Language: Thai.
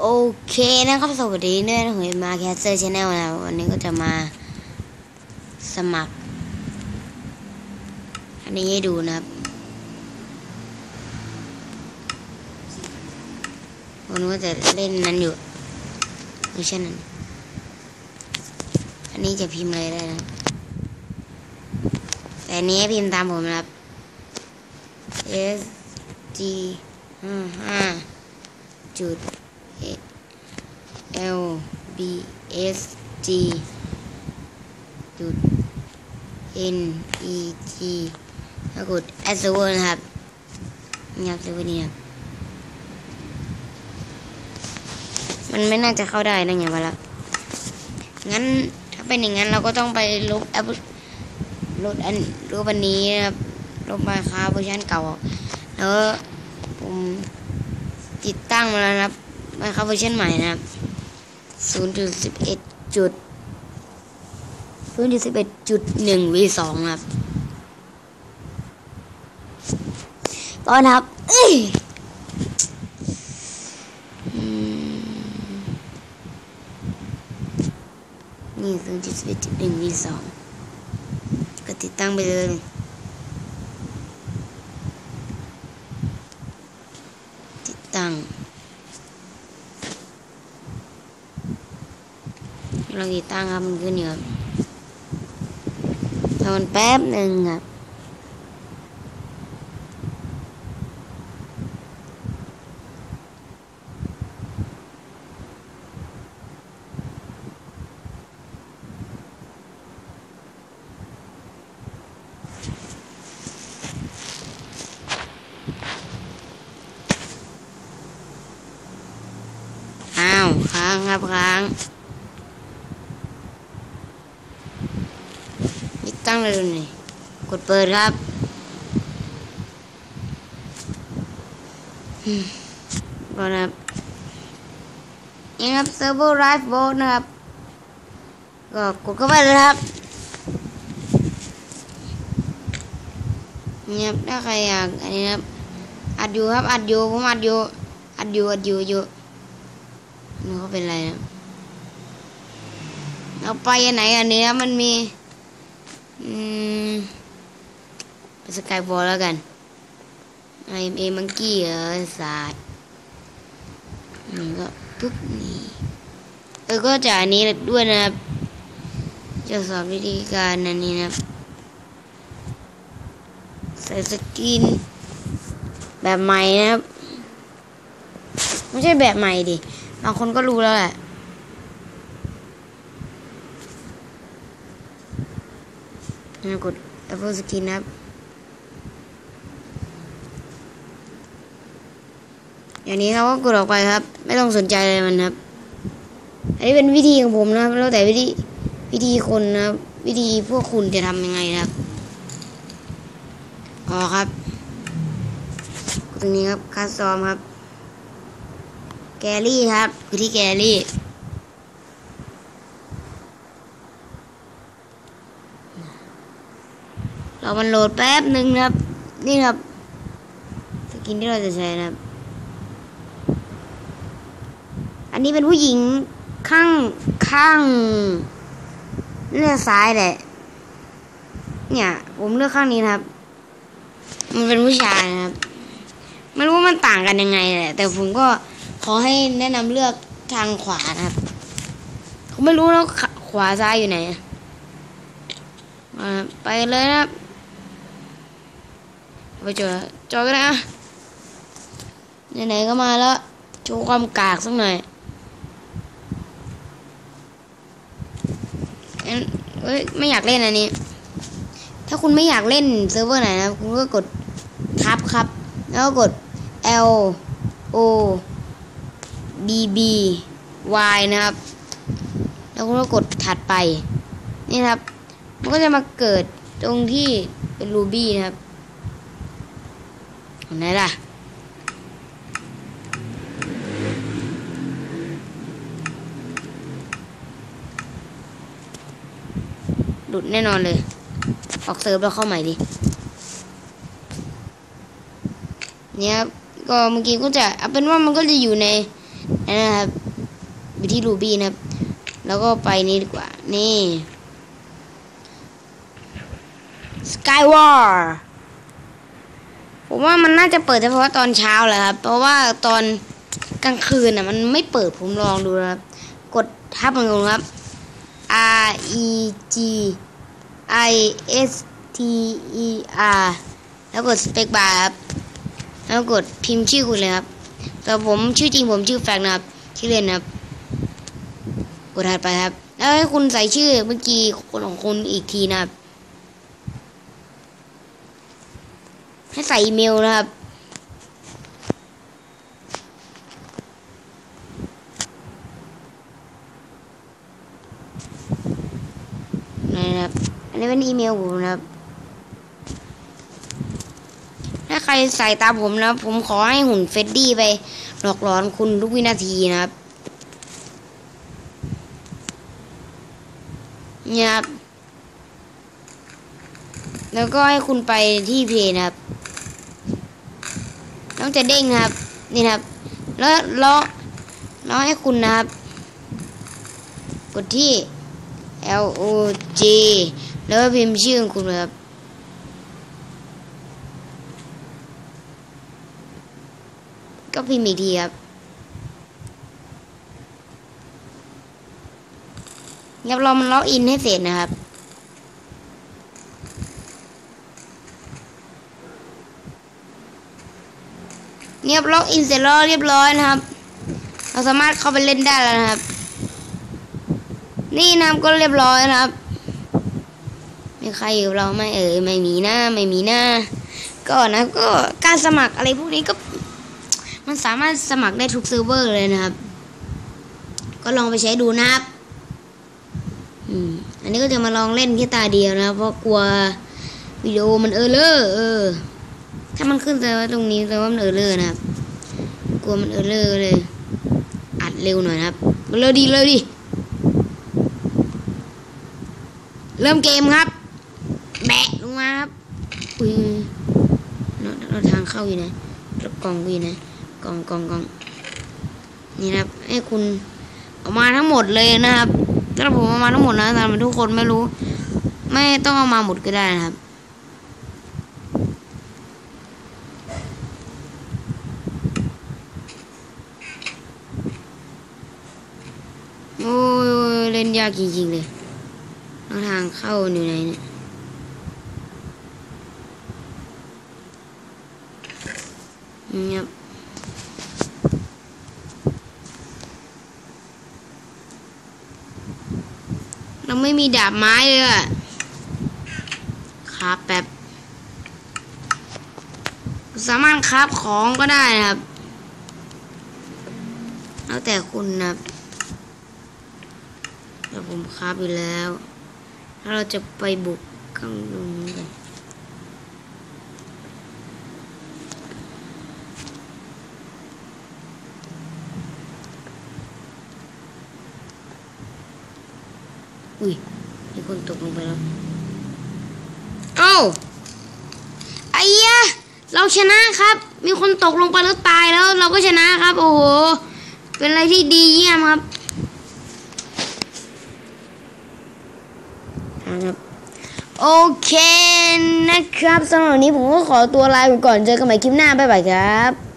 โอเคนะครับสวัสดีเนื่อนหวยมาแคสเซอร์ชาแนลนะวันนี้ก็จะมาสมัคร อันนี้ให้ดูนะครับวันนี้ก็จะเล่นนั้นอยู่ไม่ใช่นั้นอันนี้จะพิมพ์อะไรได้นะแต่อันนี้พิมพ์ตามผมนะครับ S G ห้าห้าจุด L B S G จุด N E G แล้วกด a d s e r v e r นะครับนี่ครับ server นี้ครับมันไม่น่าจะเข้าได้นะไงวะละงั้นถ้าเป็นอย่างนั้นเราก็ต้องไปลบแอปลบอันลบอันนี้นะครับลบมาค้าเวอร์ชันเก่าแล้วผมติดตั้งมาแล้วนะครับ มาค้าเวอร์ชันใหม่นะครับศูนย์จุดสิบเอ็ดจุดศูนย์จุดสิบเอ็ดจุดหนึ่งวีสองครับตอนะครับเอ้ยนี่ศูนย์จุดสิบเอ็ดจุดหนึ่งวีสองก็ติดตั้งไปเลยติดตั้ง ลองติดตั้งครับมันขึ้นอยู่ครับทำมันแป๊บหนึ่งครับ้างครับค้าง ตั้งเลยนี่ กดเปิดครับ ก่อนะครับนี่ครับเซิร์ฟเวอร์ไรฟ์โบนะครับ ก็กดเข้าไปเลยครับเนี่ยครับถ้าใครอยากอันนี้ครับ อัดอยู่ครับ อัดอยู่ ผมอัดอยู่ อัดอยู่ อัดอยู่อยู่นี่เขาเป็นอะไรนะ เอาไปอันไหนอันนี้นะมันมี อืมไปสกายบอลแล้วกันไอเอมังกี้เหรอศาสตร์นี่ก็ปุ๊บนี่เออก็จะอันนี้ด้วยนะครับจะสอนวิธีการอันนี้นะครับใส่สกิน แบบใหม่นะครับ ไม่ใช่แบบใหม่ดิ บางคนก็รู้แล้วแหละ นะกด Apple Skin นะครับอย่างนี้ครับก็กดออกไปครับ ไม่ต้องสนใจอะไรมันครับ อันนี้เป็นวิธีของผมนะครับ แล้วแต่วิธีวิธีคนนะครับ วิธีพวกคุณจะทำยังไงนะครับอ๋อครับกดตรงนี้ครับคัสซอมครับ แกลลี่ครับคือที่แกลลี่รา มันโหลดแป๊บหนึ่งนะครับ นี่ครับ สกินที่เราจะใช้นะครับ อันนี้เป็นผู้หญิงข้างข้างเลือกซ้ายแหละ เนี่ย ผมเลือกข้างนี้นะครับ มันเป็นผู้ชายนะครับไม่รู้ว่ามันต่างกันยังไงแหละ แต่ผมก็ขอให้แนะนำเลือกทางขวานะครับผมไม่รู้แล้วขวาซ้ายอยู่ไหนมาไปเลยนะครับ ไปเจอจอกันนะไหนๆก็มาแล้วโชว์ความกากสักหน่อยเอ้ยไม่อยากเล่นอันนี้ ถ้าคุณไม่อยากเล่นเซิร์ฟเวอร์ไหนนะคุณก็กดทับครับ แล้วก็กด L O D B Y นะครับ แล้วคุณก็กดถัดไป นี่นะครับ มันก็จะมาเกิดตรงที่เป็น Ruby นะครับ ไหนล่ะ หลุดแน่นอนเลย ออกเซิร์ฟแล้วเข้าใหม่ดิ เนี่ยก็เมื่อกี้ก็จะเอาเป็นว่ามันก็จะอยู่ในนั่นนะครับอยู่ที่รูบี้นะครับ แล้วก็ไปนี่ดีกว่า นี่ Skywar ผมว่ามันน่าจะเปิดเฉพาะตอนเช้าแหละครับ เพราะว่าตอนกลางคืนน่ะมันไม่เปิดผมลองดูนะครับ กดทับมันก่อนครับ R E G I S T E R แล้วกดสเปกบาร์ครับ แล้วกดพิมพ์ชื่อคุณเลยครับ แต่ผมชื่อจริงผมชื่อแฟกนะครับ ชื่อเล่นนะครับ กดถัดไปครับ แล้วให้คุณใส่ชื่อเมื่อกี้คนของคุณอีกทีนะครับ ให้ใส่อีเมลนะครับ นะครับ อันนี้เป็นอีเมลผมนะครับ ถ้าใครใส่ตามผมนะ ผมขอให้หุ่นเฟดดี้ไปหลอกหลอนคุณทุกวินาทีนะครับ เนี่ยครับแล้วก็ให้คุณไปที่เพจนะครับ ต้องจะเด้งนะครับนี่นะครับ แล้วล้วแล้วให้คุณนะครับ กดที่ L O G แล้วพิมพ์ชื่อของคุณครับก็พิมพ์อีกทีครับยับรอมันล็อกอินให้เสร็จนะครับ เนี่ยล็อกอินเสร็จแล้วเรียบร้อยนะครับ เราสามารถเข้าไปเล่นได้แล้วนะครับ นี่นะครับก็เรียบร้อยนะครับ มีใครอยู่เราไม่เอ่ยไม่มีหน้าไม่มีหน้าก็นะก็การสมัครอะไรพวกนี้ก็ มันสามารถสมัครได้ทุกเซิร์ฟเวอร์เลยนะครับ ก็ลองไปใช้ดูนะครับอันนี้ก็จะมาลองเล่นแค่ตาเดียวนะเพราะกลัววิดีโอมันเออเลอเออ ถ้ามันขึ้นแต่ว่าตรงนี้แปลว่ามันเออเลอร์นะครับ กลัวมันเออเลอร์เลย อัดเร็วหน่อยนะครับ เร็วดีเร็วดี เริ่มเกมครับ แบะลงมาครับ อุ้ยเราเราทางเข้าอยู่นแล้วกล่องกูอยู่ไหนกล่องกล่องกล่องนี่นะครับ ให้คุณเอามาทั้งหมดเลยนะครับถ้าผมเอามาทั้งหมดนะแต่ทุกคนไม่รู้ ไม่ต้องเอามาหมดก็ได้นะครับ โอ้ยเล่นยากจริงๆเลยทางเข้าอยู่ไหนเนี่ยเงียบเราไม่มีดาบไม้เลยอะครับแบบสามารถคราบของก็ได้นะครับ แล้วแต่คุณนะครับ ผมคราบอยู่แล้วถ้าเราจะไปบุกข้างตรงนี้กันอุ้ยมีคนตกลงไปแล้วเอ้าไอ้ยะเราชนะครับ มีคนตกลงไปแล้วตายแล้ว เราก็ชนะครับ โอ้โห เป็นอะไรที่ดีเยี่ยมครับ นะครับ โอเคนะครับสำหรับวันนี้ผมก็ขอตัวลาไปก่อนเจอกันใหม่คลิปหน้าบ๊ายบายครับ